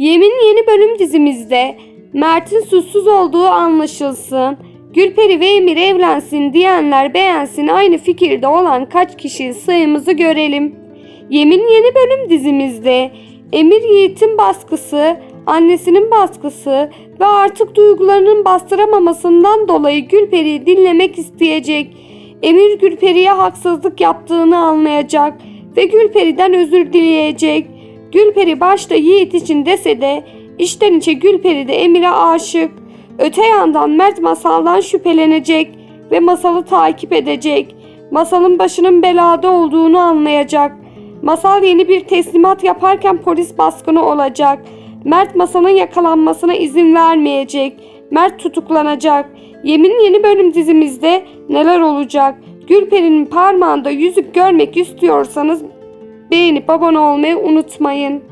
Yemin yeni bölüm dizimizde Mert'in suçsuz olduğu anlaşılsın. Gülperi ve Emir evlensin diyenler beğensin aynı fikirde olan kaç kişi sayımızı görelim. Yemin yeni bölüm dizimizde Emir Yiğit'in baskısı, annesinin baskısı ve artık duygularının bastıramamasından dolayı Gülperi'yi dinlemek isteyecek. Emir Gülperi'ye haksızlık yaptığını anlayacak ve Gülperi'den özür dileyecek. Gülperi başta Yiğit için dese de içten içe Gülperi de Emir'e aşık. Öte yandan Mert masaldan şüphelenecek ve masalı takip edecek. Masalın başının belada olduğunu anlayacak. Masal yeni bir teslimat yaparken polis baskını olacak. Mert masalın yakalanmasına izin vermeyecek. Mert tutuklanacak. Yemin yeni bölüm dizimizde neler olacak? Gülperi'nin parmağında yüzük görmek istiyorsanız beğenip abone olmayı unutmayın.